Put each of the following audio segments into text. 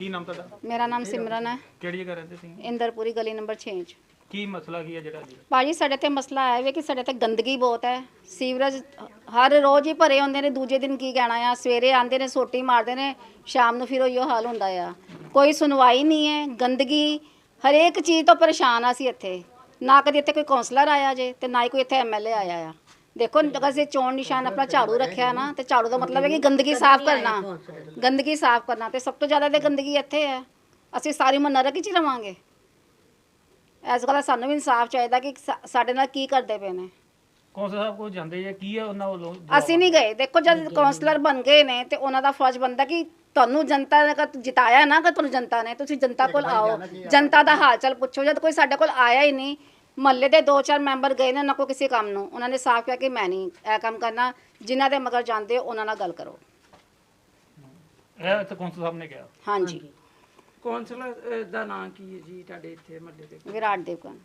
ਕੀ ਨਾਮ ਤੁਹਾਡਾ? ਮੇਰਾ ਨਾਮ ਸਿਮਰਨ ਹੈ। ਕਿਹੜੀ ਜਗ੍ਹਾ ਰਹਿੰਦੇ ਸੀ ਇੰਦਰਪੁਰੀ ਗਲੀ ਨੰਬਰ 6 'ਚ। ਕੀ ਮਸਲਾ ਕੀ ਹੈ ਜਿਹੜਾ ਜੀ ਭਾਜੀ ਸਾਡੇ ਤੇ ਮਸਲਾ ਆਇਆ ਵੇ ਕਿ ਸਾਡੇ ਤੇ ਗੰਦਗੀ ਬਹੁਤ ਹੈ। ਸੀਵਰੇਜ ਹਰ ਰੋਜ਼ ਹੀ ਭਰੇ ਹੁੰਦੇ ਨੇ। ਦੂਜੇ ਦਿਨ ਕੀ ਕਹਿਣਾ ਆ? ਸਵੇਰੇ ਆਂਦੇ ਨੇ ਸੋਟੀ ਮਾਰਦੇ ਨੇ। ਸ਼ਾਮ ਨੂੰ ਫਿਰ ਉਹੀਓ ਹਾਲ ਹੁੰਦਾ ਆ। ਕੋਈ ਸੁਣਵਾਈ ਨਹੀਂ ਹੈ। ਗੰਦਗੀ ਹਰੇਕ ਚੀਜ਼ ਤੋਂ ਪਰੇਸ਼ਾਨ ਆ ਅਸੀਂ ਇੱਥੇ। ਨਾ ਕਦੇ ਇੱਥੇ ਕੋਈ ਕਾਉਂਸਲਰ ਆਇਆ ਜੇ ਤੇ ਨਾ ਹੀ ਕੋਈ ਇੱਥੇ ਐਮਐਲਏ ਆਇਆ ਆ। ਦੇਖੋ ਅਸੀਂ ਚੋਣ ਨਿਸ਼ਾਨ ਆਪਣਾ ਝਾੜੂ ਰੱਖਿਆ ਨਾ ਤੇ ਝਾੜੂ ਦਾ ਮਤਲਬ ਹੈ ਕਿ ਗੰਦਗੀ ਸਾਫ਼ ਕਰਨਾ। ਗੰਦਗੀ ਸਾਫ਼ ਕਰਨਾ ਤੇ ਸਭ ਤੋਂ ਜ਼ਿਆਦਾ ਤੇ ਗੰਦਗੀ ਇੱਥੇ ਹੈ। ਅਸੀਂ ਸਾਰੀ ਉਮਰ ਨਰਕ ਵਿੱਚ ਹੀ ਰਵਾਂਗੇ। ਇਸ ਗੱਲ ਸਾਨੂੰ ਵੀ ਇਨਸਾਫ ਚਾਹੀਦਾ ਕਿ ਸਾ- ਸਾਡੇ ਨਾਲ ਕੀ ਕਰਦੇ ਪਏ ਨੇ। ਕੌਂਸਲ ਸਾਹਿਬ ਕੋਲ ਜਾਂਦੇ ਜਾਂ ਕੀ ਹੈ ਉਹਨਾਂ ਵੱਲੋਂ ਅਸੀਂ ਨਹੀਂ ਗਏ। ਦੇਖੋ ਜਦ ਕਾਉਂਸਲਰ ਬਣ ਗਏ ਨੇ ਤੇ ਉਹਨਾਂ ਦਾ ਫਰਜ਼ ਬਣਦਾ ਕਿ ਤੁਹਾਨੂੰ ਜਨਤਾ ਨੇ ਕਦ ਜਿਤਾਇਆ ਨਾ ਕਿ ਤੁਹਾਨੂੰ ਜਨਤਾ ਨੇ ਤੁਸੀਂ ਜਨਤਾ ਕੋਲ ਆਓ। ਜਨਤਾ ਦਾ ਹਾਲ ਚਾਲ ਪੁੱਛੋ। ਜਦ ਕੋਈ ਸਾਡੇ ਕੋਲ ਆਇਆ ਹੀ ਨਹੀਂ ਮਹੱਲੇ ਦੇ ਦੋ ਚਾਰ ਮੈਂਬਰ ਗਏ ਨੇ ਉਹਨਾਂ ਕੋਲ ਕਿਸੇ ਕੰਮ ਨੂੰ। ਉਹਨਾਂ ਨੇ ਸਾਫ਼ ਕਿਹਾ ਕਿ ਮੈਂ ਨਹੀਂ ਇਹ ਕੰਮ ਕਰਨਾ। ਜਿਨ੍ਹਾਂ ਦੇ ਮਗਰ ਜਾਂਦੇ ਹੋ ਉਹਨਾਂ ਨਾਲ ਗੱਲ ਕਰੋ। ਇਹ ਤਾਂ ਕੌਂਸਲ ਸਾਹਿਬ ਨੇ ਕਿਹਾ? ਹਾਂਜੀ। ਕੌਂਸਲਰ ਦਾ ਨਾਂ ਕੀ ਹੈ ਜੀ ਤੁਹਾਡੇ ਇੱਥੇ ਮਹੱਲੇ ਦੇ ਵਿਰਾਟ ਦੇਵਗਨ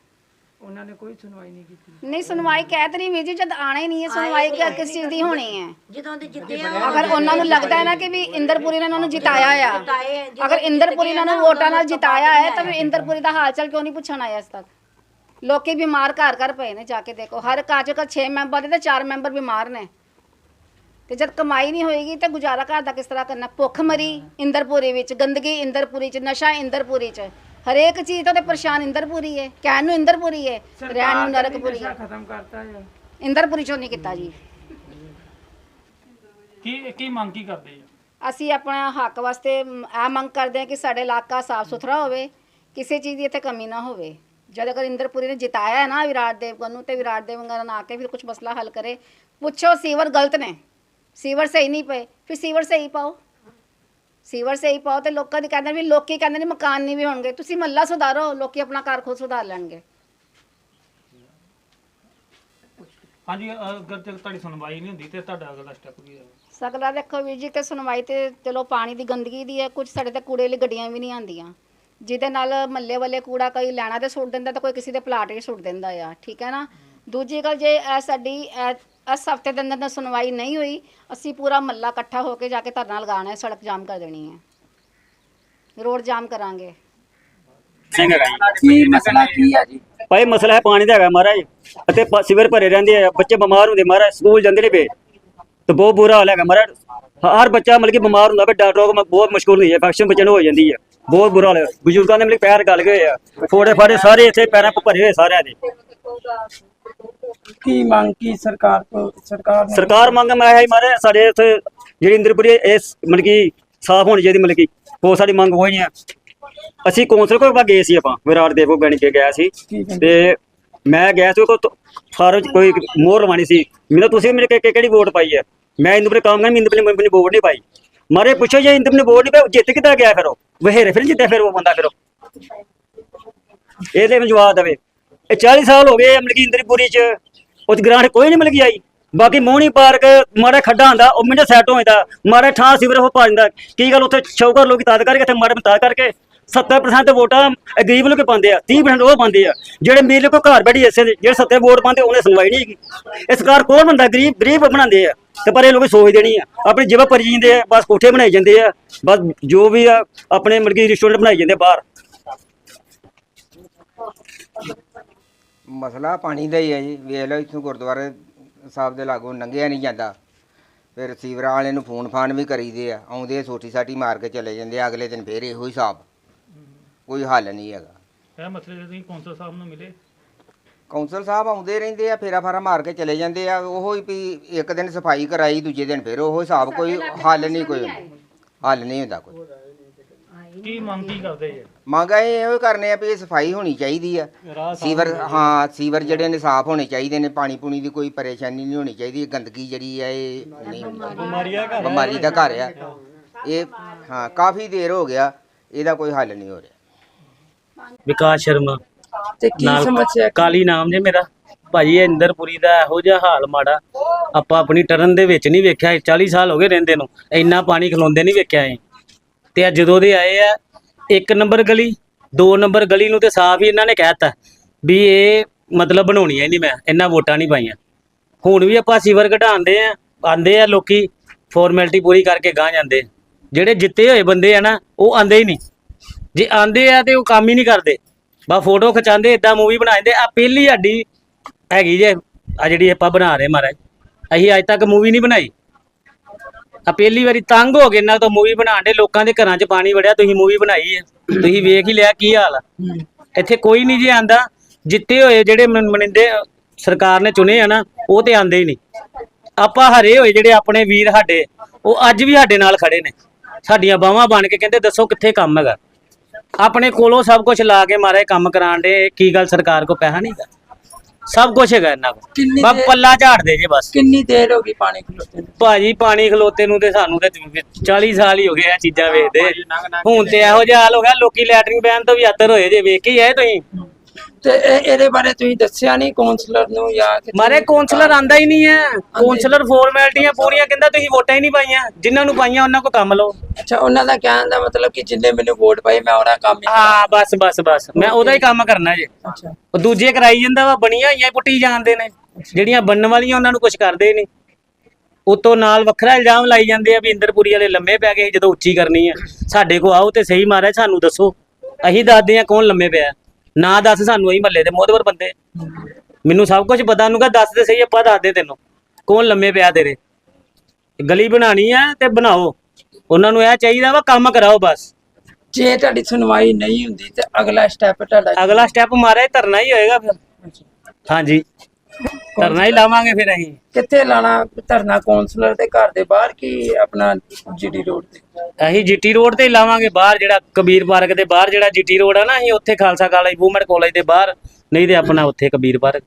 ਉਹਨਾਂ ਨੇ ਕੋਈ ਸੁਣਵਾਈ ਨਹੀਂ ਕੀਤੀ। ਨਹੀਂ ਸੁਣਵਾਈ ਕਹਿ ਤੇ ਨਹੀਂ ਵੀ ਜੀ ਜਦ ਆਣਾ ਹੀ ਨਹੀਂ ਹੈ ਸੁਣਵਾਈ ਕਿ- ਕਿਸ ਚੀਜ਼ ਦੀ ਹੋਣੀ ਹੈ? ਜਦੋਂ ਦੇ ਜਿੱਤੇ ਆ ਅਗਰ ਉਹਨਾਂ ਨੂੰ ਲੱਗਦਾ ਹੈ ਨਾ ਕਿ ਵੀ ਇੰਦਰਪੁਰੀ ਨੇ ਉਹਨਾਂ ਨੂੰ ਜਿਤਾਇਆ ਆ ਅਗਰ ਇੰਦਰਪੁਰੀ ਨੇ ਉਹਨਾਂ ਨੂੰ ਵੋਟਾਂ ਨਾਲ ਜਿਤਾਇਆ ਹੈ ਤਾਂ ਫਿਰ ਇੰਦਰਪੁਰੀ ਦਾ ਹਾਲ ਚਾਲ ਕਿਉਂ ਨਹੀਂ ਪੁੱਛਣ ਆਇਆ ਇਸ ਤੱਕ? ਲੋਕੀ ਬਿਮਾਰ ਘਰ ਘਰ ਪਏ ਨੇ ਜਾ ਕੇ ਦੇਖੋ। ਹਰ 'ਚ ਅਗਰ 6 ਮੈਂਬਰ ਨੇ ਤੇ 4 ਮੈਂਬਰ ਬਿਮਾਰ ਨੇ। ਤੇ ਜਦ ਕਮਾਈ ਨਹੀਂ ਹੋਏਗੀ ਤੇ ਗੁਜ਼ਾਰਾ ਘਰ ਦਾ ਕਿਸ ਤਰ੍ਹਾਂ ਕਰਨਾ? ਭੁੱਖ ਮਰੀ ਇੰਦਰਪੁਰੀ ਵਿੱਚ ਗੰਦਗੀ ਇੰਦਰਪੁਰੀ 'ਚ ਨਸ਼ਾ ਇੰਦਰਪੁਰੀ 'ਚ। ਹਰੇਕ ਚੀਜ਼ ਤੋਂ ਤੇ ਪਰੇਸ਼ਾਨ ਇੰਦਰਪੁਰੀ ਹੈ ਕਹਿਣ ਨੂੰ ਇੰਦਰਪੁਰੀ ਹੈ ਰਹਿਣ ਨੂੰ ਨਰਕਪੁਰੀ ਹੈ ਖਤਮ ਕਰਤਾ ਹੈ ਇੰਦਰਪੁਰੀ 'ਚੋਂ ਨਹੀਂ ਕੀਤਾ ਜੀ। ਕੀ ਕੀ ਮੰਗ ਕੀ ਕਰਦੇ ਜੀ ਅਸੀਂ ਆਪਣਾ ਹੱਕ ਵਾਸਤੇ ਇਹ ਮੰਗ ਕਰਦੇ ਹਾਂ ਕਿ ਸਾਡੇ ਇਲਾਕਾ ਸਾਫ਼ ਸੁਥਰਾ ਹੋਵੇ ਕਿਸੇ ਚੀਜ਼ ਦੀ ਇੱਥੇ ਕਮੀ ਨਾ ਹੋਵੇ। ਜਦ ਅਗਰ ਇੰਦਰਪੁਰੀ ਨੇ ਜਿਤਾਇਆ ਹੈ ਨਾ ਵਿਰਾਟ ਦੇਵਗਨ ਨੂੰ ਤੇ ਵਿਰਾਟ ਦੇਵਗਨ ਆ ਕੇ ਫਿਰ ਕੁਝ ਮਸਲਾ ਹੱਲ ਕਰੇ। ਪੁੱਛੋ ਸੀਵਰ ਗਲਤ ਨੇ। ਸੀਵਰ ਸਹੀ ਨਹੀਂ ਪਏ। ਫਿਰ ਸੀਵਰ ਸਹੀ ਪਾਓ। ਸੀਵਰ ਸਹੀ ਪਾਓ ਤੇ ਲੋਕਾਂ ਦੀ ਕਹਿੰਦੇ ਵੀ ਲੋਕੀ ਕਹਿੰਦੇ ਨੇ ਮਕਾਨ ਨਹੀਂ ਵੀ ਹੋਣਗੇ। ਤੁਸੀਂ ਮੱਲਾ ਸੁਧਾਰੋ ਲੋਕੀ ਆਪਣਾ ਘਰ ਖੁਦ ਸੁਧਾਰ ਲੈਣਗੇ। ਹਾਂਜੀ ਅਗਰ ਤੇ ਤੁਹਾਡੀ ਸੁਣਵਾਈ ਨਹੀਂ ਹੁੰਦੀ ਤੇ ਤੁਹਾਡਾ ਅਗਲਾ ਸਟੈਪ ਕੀ ਹੈ? ਸਗਲਾ ਦੇਖੋ ਵੀਰ ਜੀ ਕਿ ਸੁਣਵਾਈ ਤੇ ਚਲੋ ਪਾਣੀ ਦੀ ਗੰਦਗੀ ਦੀ ਹੈ। ਕੁਝ ਸਾਡੇ ਤੇ ਕੂੜੇ ਲਈ ਗੱਡੀਆਂ ਵੀ ਨਹੀਂ ਆਉਂਦੀਆਂ। ਜਿਹਦੇ ਨਾਲ ਮੱਲੇ ਵਾਲੇ ਕੂੜਾ ਕੋਈ ਲੈਣਾ ਤੇ ਸੁੱਟ ਦਿੰਦਾ ਤਾਂ ਕੋਈ ਕਿਸੇ ਦੇ ਪਲਾਟ 'ਚ ਸੁੱਟ ਦਿੰਦਾ ਆ ਠੀਕ ਹੈ ਨਾ? ਦੂਜੀ ਗੱਲ ਜੇ ਇਹ ਸਾਡੀ ਇਹ- ਇਸ ਹਫ਼ਤੇ ਦੇ ਅੰਦਰ ਅੰਦਰ ਸੁਣਵਾਈ ਨਹੀਂ ਹੋਈ ਅਸੀਂ ਪੂਰਾ ਮੱਲਾ ਇਕੱਠਾ ਹੋ ਕੇ ਜਾ ਕੇ ਧਰਨਾ ਲਗਾਉਣਾ ਹੈ ਸੜਕ ਜਾਮ ਕਰ ਦੇਣੀ ਹੈ। ਰੋਡ ਜਾਮ ਕਰਾਂਗੇ। ਸਿੰਘ ਹੈਗਾ ਜੀ ਕੀ ਮਸਲਾ ਕੀ ਹੈ ਜੀ? ਭਾਈ ਮਸਲਾ ਹੈ ਪਾਣੀ ਦਾ ਹੈਗਾ ਮਹਾਰਾਜ ਅਤੇ ਪ- ਸਿਵਰ ਭਰੇ ਰਹਿੰਦੇ ਆ ਬੱਚੇ ਬਿਮਾਰ ਹੁੰਦੇ ਮਹਾਰਾਜ ਸਕੂਲ ਜਾਂਦੇ ਨੇ ਬੇ ਤੇ ਬਹੁਤ ਬੁਰਾ ਹਾਲ ਹੈਗਾ ਮਹਾਰਾਜ। ਹ- ਹਰ ਬੱਚਾ ਮਤਲਬ ਕਿ ਬਿਮਾਰ ਹੁੰਦਾ ਬੇ ਡਾਕਟਰ ਕੋਲ ਬਹੁਤ ਮੁਸ਼ਕਲ ਹੁੰਦੀ ਹੈ ਇਨਫੈਕਸ਼ਨ ਬੱਚੇ ਨੂੰ ਹੋ ਜਾਂਦੀ ਹੈ। ਬਹੁਤ ਬੁਰਾ ਹਾਲ ਹੈ ਬਜ਼ੁਰਗਾਂ ਦੇ ਮਤਲਬ ਪੈਰ ਗਲ ਗਏ ਆ। ਫੋੜੇ ਫਾੜੇ ਸਾਰੇ ਇੱਥੇ ਪੈਰਾਂ 'ਚ ਭਰੇ ਹੋਏ ਸਾਰਿਆਂ ਦੇ। ਕੀ ਮੰਗ ਕੀ ਸਰਕਾਰ ਤੋਂ ਸਰਕਾਰ ਨੇ? ਸਰਕਾਰ ਮੰਗ ਮੈਂ ਹੈ ਮਾਰੇ ਸਾਡੇ ਇੱਥੇ ਜਿਹੜੀ ਇੰਦਰਪੁਰੀ ਇਸ ਮਤਲਬ ਕਿ ਸਾਫ਼ ਹੋਣੀ ਚਾਹੀਦੀ ਮਤਲਬ ਕਿ ਉਹ ਸਾਡੀ ਮੰਗ ਹੋਈ ਨਹੀਂ ਹੈ ਅਸੀਂ ਕੌਂਸਲ ਕੋਲ ਗਏ ਸੀ ਆਪਾਂ ਵਿਰਾਟ ਦੇਵ ਕੋਲ ਬਣ ਕੇ ਗਿਆ ਸੀ। ਤੇ ਮੈਂ ਗਿਆ ਸੀ ਕੋ ਫਾਰਮ ਚ ਕੋਈ ਮੋਹਰ ਲਵਾਣੀ ਸੀ। ਮੈਨੂੰ ਤੁਸੀਂ ਮੇਰੇ ਕਿਹੜੀ ਵੋਟ ਪਾਈ ਹੈ ਮੈਂ ਇੰਦਰਪੁਰ ਕੰਮ ਕਰ ਮੈਂ ਇੰਦਰਪੁਰ ਨੇ ਵੋਟ ਨਹੀਂ ਪਾਈ। ਮਾਰੇ ਪੁੱਛੋ ਜੇ ਇੰਦਰਪੁਰ ਨੇ ਵੋਟ ਨਹੀਂ ਪਾਈ ਉਹ ਜਿੱਤ ਕਿੱਦਾਂ ਗਿਆ ਫਿਰ ਉਹ? ਵਹੇਰੇ ਫਿਰ ਨੀ ਜਿੱਤਿਆ ਫਿਰ ਉਹ ਬੰਦਾ ਫਿਰ ਉਹ? ਇਹਦੇ ਵਿੱਚ ਜਵਾਬ ਦੇਵੇ। ਇਹ 40 ਸਾਲ ਹੋ ਗਏ ਮਤਲਬ ਕਿ ਇੰਦਰਪੁਰੀ ਚ। ਉਹ ਗ੍ਰਾਂਟ ਕੋਈ ਨਹੀਂ ਮਿਲ ਗਈ ਆਈ। ਬਾਕੀ ਮੋਹਣੀ ਪਾਰਕ, ਮਾੜਾ ਖੱਡਾ ਹੁੰਦਾ, ਉਹ ਮਿੰਟ ਸੈੱਟ ਹੋ ਜਾਂਦਾ। ਮਾੜਾ ਠਾਂ ਸਿਵਰ ਉਹ ਪਾ ਜਾਂਦਾ ਕੀ ਗੱਲ ਉੱਥੇ ਸ਼ੌਕਰ ਲੋਕ ਤਾਦ ਕਰਕੇ, ਇੱਥੇ ਮਾੜੇ ਤਾਦ ਕਰਕੇ 70% ਵੋਟਾਂ ਗਰੀਬ ਲੋਕ ਪਾਉਂਦੇ ਆ 30% ਉਹ ਪਾਉਂਦੇ ਆ। ਜਿਹੜੇ ਅਮੀਰ ਲੋਕ ਘਰ ਬੈਠੀ ਐਸੇ ਦੇ ਜਿਹੜੇ 70 ਵੋਟ ਪਾਉਂਦੇ, ਉਹਨੇ ਸੁਣਵਾਈ ਨਹੀਂ ਹੈਗੀ। ਇਹ ਸਰਕਾਰ ਕੌਣ ਬੰਦਾ ਗਰੀਬ ਗਰੀਬ ਬਣਾਉਂਦੇ ਆ। ਤੇ ਪਰ ਇਹ ਲੋਕ ਸੋਚਦੇ ਨਹੀਂ ਆ। ਆਪਣੀ ਜਗ੍ਹਾ ਭਰੀ ਜਾਂਦੇ ਆ ਬਸ ਕੋਠੇ ਬਣਾਈ ਜਾਂਦੇ ਆ ਬਸ ਜੋ ਵੀ ਆ ਆਪਣੇ ਮਰਗੀ ਰੈਸਟੋਰੈਂਟ ਬਣਾਈ ਜਾਂਦੇ ਆ ਬਾਹਰ। ਮਸਲਾ ਪਾਣੀ ਦਾ ਹੀ ਹੈ ਜੀ। ਵੇਖ ਲਓ ਇੱਥੋਂ ਗੁਰਦੁਆਰੇ ਸਾਹਿਬ ਦੇ ਲਾਗੋਂ ਲੰਘਿਆ ਨਹੀਂ ਜਾਂਦਾ। ਫਿਰ ਸੀਵਰਾਂ ਵਾਲੇ ਨੂੰ ਫੋਨ ਫਾਨ ਵੀ ਕਰੀਦੇ ਆ। ਆਉਂਦੇ ਆ ਸੋਟੀ ਸਾਟੀ ਮਾਰ ਕੇ ਚਲੇ ਜਾਂਦੇ ਆ। ਅਗਲੇ ਦਿਨ ਫੇਰ ਇਹੋ ਹੀ ਹਿਸਾਬ। ਕੋਈ ਹੱਲ ਨਹੀਂ ਹੈਗਾ। ਇਹ ਮਸਲੇ ਦੇ ਤੁਸੀਂ ਕੌਂਸਲ ਸਾਹਿਬ ਨੂੰ ਮਿਲੇ ਕੌਂਸਲ ਸਾਹਿਬ ਆਉਂਦੇ ਰਹਿੰਦੇ ਆ ਫੇਰਾ ਫਾਰਾ ਮਾਰ ਕੇ ਚਲੇ ਜਾਂਦੇ ਆ ਉਹੋ ਹੀ ਵੀ ਇੱਕ ਦਿਨ ਸਫ਼ਾਈ ਕਰਾਈ ਦੂਜੇ ਦਿਨ ਫੇਰ ਉਹੋ ਹਿਸਾਬ ਕੋਈ ਹੱਲ ਨਹੀਂ ਕੋਈ ਹੱਲ ਨਹੀਂ ਹੁੰਦਾ ਕੋਈ। ਕੀ ਮੰਗ ਕੀ ਕਰਦੇ ਜੀ? ਮੰਗ ਇਹੋ ਹੀ ਕਰਨੇ ਆ ਵੀ ਇਹ ਸਫ਼ਾਈ ਹੋਣੀ ਚਾਹੀਦੀ ਆ। ਸੀਵਰ ਹਾਂ ਸੀਵਰ ਜਿਹੜੇ ਨੇ ਸਾਫ਼ ਹੋਣੇ ਚਾਹੀਦੇ ਨੇ ਪਾਣੀ ਪੂਣੀ ਦੀ ਕੋਈ ਪਰੇਸ਼ਾਨੀ ਨਹੀਂ ਹੋਣੀ ਚਾਹੀਦੀ ਗੰਦਗੀ ਜਿਹੜੀ ਆ ਇਹ ਨਹੀਂ ਬਿਮਾਰੀ ਦਾ ਘਰ ਆ। ਇਹ ਹਾਂ ਕਾਫੀ ਦੇਰ ਹੋ ਗਿਆ ਇਹਦਾ ਕੋਈ ਹੱਲ ਨਹੀਂ ਹੋ ਰਿਹਾ। ਵਿਕਾਸ ਸ਼ਰਮਾ। ਤੇ ਕੀ ਨਾਲ ਸਮੱਸਿਆ ਕਾਲੀ ਨਾਮ ਜੇ ਮੇਰਾ। ਭਾਜੀ ਇਹ ਇੰਦਰਪੁਰੀ ਦਾ ਇਹੋ ਜਿਹਾ ਹਾਲ ਮਾੜਾ। ਆਪਾਂ ਆਪਣੀ ਟਰਨ ਦੇ ਵਿੱਚ ਨਹੀਂ ਵੇਖਿਆ 40 ਸਾਲ ਹੋ ਗਏ ਰਹਿੰਦੇ ਨੂੰ। ਇੰਨਾ ਪਾਣੀ ਖਲੋਂਦੇ ਨਹੀਂ ਵੇਖਿਆ ਇਹ। ਤੇ ਆ ਜਦੋਂ ਦੇ ਆਏ ਆ ਇੱਕ ਨੰਬਰ ਗਲੀ ਦੋ ਨੰਬਰ ਗਲੀ ਨੂੰ ਤੇ ਸਾਫ਼ ਹੀ ਇਹਨਾਂ ਨੇ ਕਹਿਤਾ ਵੀ ਇਹ ਮਤਲਬ ਬਣਾਉਣੀ ਹੈ ਨਹੀਂ ਮੈਂ ਇਹਨਾਂ ਵੋਟਾਂ ਨਹੀਂ ਪਾਈਆਂ। ਹੁਣ ਵੀ ਆਪਾਂ ਸੀਵਰ ਘਟਾਉਂਦੇ ਆ ਆਂਦੇ ਆ ਲੋਕੀ ਫਾਰਮੈਲਿਟੀ ਪੂਰੀ ਕਰਕੇ ਗਾਂ ਜਾਂਦੇ। ਜਿਹੜੇ ਜਿੱਤੇ ਹੋਏ ਬੰਦੇ ਆ ਨਾ ਉਹ ਆਂਦੇ ਹੀ ਨਹੀਂ। ਜੇ ਆਂਦੇ ਆ ਤੇ ਉਹ ਕੰਮ ਹੀ ਨਹੀਂ ਕਰਦੇ। ਬਾ ਫੋਟੋ ਖਿਚਾਉਂਦੇ ਇਦਾਂ ਮੂਵੀ ਬਣਾ ਦਿੰਦੇ ਆ ਪਹਿਲੀ ਸਾਡੀ ਹੈਗੀ ਜੇ ਆ ਜਿਹੜੀ ਆਪਾਂ ਬਣਾ ਰਹੇ ਮਹਾਰਾਜ। ਅਸੀਂ ਅੱਜ ਤੱਕ ਮੂਵੀ ਨਹੀਂ ਬਣਾਈ। ਆ ਪਹਿਲੀ ਵਾਰੀ ਤੰਗ ਹੋ ਗਏ ਇਹਨਾਂ ਤੋਂ ਮੂਵੀ ਬਣਾਉਣ ਦੇ। ਲੋਕਾਂ ਦੇ ਘਰਾਂ 'ਚ ਪਾਣੀ ਵੜਿਆ, ਤੁਸੀਂ ਮੂਵੀ ਬਣਾਈ ਹੈ ਤੁਸੀਂ ਵੇਖ ਹੀ ਲਿਆ ਕੀ ਹਾਲ ਆ। ਇੱਥੇ ਕੋਈ ਨਹੀਂ ਜੇ ਆਂਦਾ। ਜਿੱਤੇ ਹੋਏ ਜਿਹੜੇ ਮਨਿੰਦੇ ਸਰਕਾਰ ਨੇ ਚੁਣੇ ਆ ਨਾ, ਉਹ ਤੇ ਆਂਦੇ ਹੀ ਨਹੀਂ। ਆਪਾਂ ਹਰੇ ਹੋਏ ਜਿਹੜੇ ਆਪਣੇ ਵੀਰ ਸਾਡੇ, ਉਹ ਅੱਜ ਵੀ ਸਾਡੇ ਨਾਲ ਖੜੇ ਨੇ। ਸਾਡੀਆਂ ਬਾਹਾਂ ਬਣ ਕੇ ਕਹਿੰਦੇ, ਦੱਸੋ ਕਿੱਥੇ ਕੰਮ ਹੈਗਾ। ਆਪਣੇ ਕੋਲੋਂ ਸਭ ਕੁਝ ਲਾ ਕੇ ਮਾਰੇ ਕੰਮ ਕਰਾਣ ਦੇ ਕੀ ਗੱਲ ਸਰਕਾਰ ਕੋ ਪੈਸਾ ਨਹੀਂਗਾ ਸਭ ਕੁਝ ਹੈਗਾ ਇਹਨਾਂ ਕੋਲ। ਕਿੰਨੀ ਬਸ ਦੇਰ- ਪੱਲਾ ਝਾੜਦੇ ਜੇ ਬਸ। ਕਿੰਨੀ ਦੇਰ ਹੋ ਗਈ ਪਾਣੀ ਖਲੋਤੇ ਨੂੰ? ਭਾਜੀ ਪਾਣੀ ਖਲੋਤੇ ਨੂੰ ਤੇ ਸਾਨੂੰ ਤੇ 40 ਸਾਲ ਹੀ ਹੋ ਗਏ ਆ ਚੀਜ਼ਾਂ ਵੇਖਦੇ। ਹੁਣ ਤੇ ਇਹੋ ਜਿਹਾ ਹਾਲ ਹੋ ਗਿਆ ਲੋਕੀ ਲੈਟਰਿੰਗ ਬੈਨ ਤੋਂ ਵੀ ਅੱਤਰ ਹੋਏ ਜੇ ਵੇਖ ਕੇ ਹੀ ਆਏ ਤੁਸੀਂ। ਤੇ ਇਹ- ਇਹਦੇ ਬਾਰੇ ਤੁਸੀਂ ਦੱਸਿਆ ਨਹੀਂ ਕਾਉਂਸਲਰ ਨੂੰ ਜਾਂ ਕਿਤੇ? ਮਾਰੇ ਕੌਂਸਲਰ ਆਂਦਾ ਹੀ ਨਹੀਂ ਹੈ। ਕੌਂਸਲਰ ਫਾਰਮੈਲਟੀਆਂ ਪੂਰੀਆਂ ਕਹਿੰਦਾ ਤੁਸੀਂ ਵੋਟਾਂ ਹੀ ਨਹੀਂ ਪਾਈਆਂ। ਜਿਨ੍ਹਾਂ ਨੂੰ ਪਾਈਆਂ ਉਹਨਾਂ ਕੋ ਕੰਮ ਲਓ। ਅੱਛਾ ਉਹਨਾਂ ਦਾ ਕਹਿਣ ਦਾ ਮਤਲਬ ਕਿ ਜਿੰਨੇ ਮੈਨੂੰ ਵੋਟ ਪਾਈ ਮੈਂ ਉਹਨਾਂ ਕੰਮ ਹੀ ਹਾਂ ਬਸ ਬਸ ਬਸ। ਮੈਂ ਉਹਦਾ ਹੀ ਕੰਮ ਕਰਨਾ ਜੇ। ਅੱਛਾ। ਉਹ ਦੂਜੇ ਕਰਾਈ ਜਾਂਦਾ ਵਾ ਬਣੀਆਂ ਹੋਈਆਂ ਪੁੱਟੀ ਜਾਂਦੇ ਨੇ। ਜਿਹੜੀਆਂ ਬਣਨ ਵਾਲੀਆਂ ਉਹਨਾਂ ਨੂੰ ਕੁਝ ਕਰਦੇ ਹੀ ਨਹੀਂ। ਉਤੋਂ ਨਾਲ ਵੱਖਰਾ ਇਲਜ਼ਾਮ ਲਾਈ ਜਾਂਦੇ ਆ ਵੀ ਇੰਦਰਪੁਰੀ ਵਾਲੇ ਲੰਮੇ ਪੈ ਗਏ ਸੀ ਜਦੋਂ ਉੱਚੀ ਕਰਨੀ ਆ। ਸਾਡੇ ਕੋ ਆਓ ਤੇ ਸਹੀ ਮਾਰੇ ਸਾਨੂੰ ਦੱਸੋ। ਅਸੀਂ ਦੱਸਦੇ ਆ ਕੌਣ ਲੰਮੇ ਪਿਆ। ਨਾ ਦੱਸ ਸਾਨੂੰ ਅਸੀਂ ਮਹੱਲੇ ਦੇ ਮੋਹਦਵਰ ਬੰਦੇ। ਮੈਨੂੰ ਸਭ ਕੁਝ ਪਤਾ ਨੂੰ ਕਹ ਦੱਸ ਦੇ ਸਹੀ ਆਪਾਂ ਦੱਸਦੇ ਤੈਨੂੰ। ਕੌਣ ਲੰਮੇ ਪਿਆ ਤੇਰੇ? ਗਲੀ ਬਣਾਣੀ ਆ ਤੇ ਬਣਾਓ। ਉਹਨਾਂ ਨੂੰ ਇਹ ਚਾਹੀਦਾ ਵਾ ਕੰਮ ਕਰਾਓ ਬਸ। ਜੇ ਤੁਹਾਡੀ ਸੁਣਵਾਈ ਨਹੀਂ ਹੁੰਦੀ ਤੇ ਅਗਲਾ ਸਟੈਪ ਤੁਹਾਡਾ? ਅਗਲਾ ਸਟੈਪ ਮਾਰੇ ਧਰਨਾ ਹੀ ਹੋਏਗਾ ਫਿਰ। ਹਾਂਜੀ। ਧਰਨਾ ਹੀ ਲਾਵਾਂਗੇ ਫਿਰ ਅਸੀਂ। ਕਿੱਥੇ ਲਾਣਾ? ਧਰਨਾ ਕਾਉਂਸਲਰ ਦੇ ਘਰ ਦੇ ਬਾਹਰ ਕੀ ਆਪਣਾ ਜੀਡੀ ਰੋਡ ਤੇ? ਅਸੀਂ ਜੀਟੀ ਰੋਡ ਤੇ ਹੀ ਲਾਵਾਂਗੇ ਬਾਹਰ ਜਿਹੜਾ ਕਬੀਰ ਪਾਰਕ ਦੇ ਬਾਹਰ ਜਿਹੜਾ ਜੀਟੀ ਰੋਡ ਆ ਨਾ ਅਸੀਂ ਉੱਥੇ ਖਾਲਸਾ ਕਾਲਜ ਵੂਮਨ ਕਾਲਜ ਦੇ ਬਾਹਰ ਨਹੀਂ ਤੇ ਆਪਣਾ ਉੱਥੇ ਕਬੀਰ ਪਾਰਕ।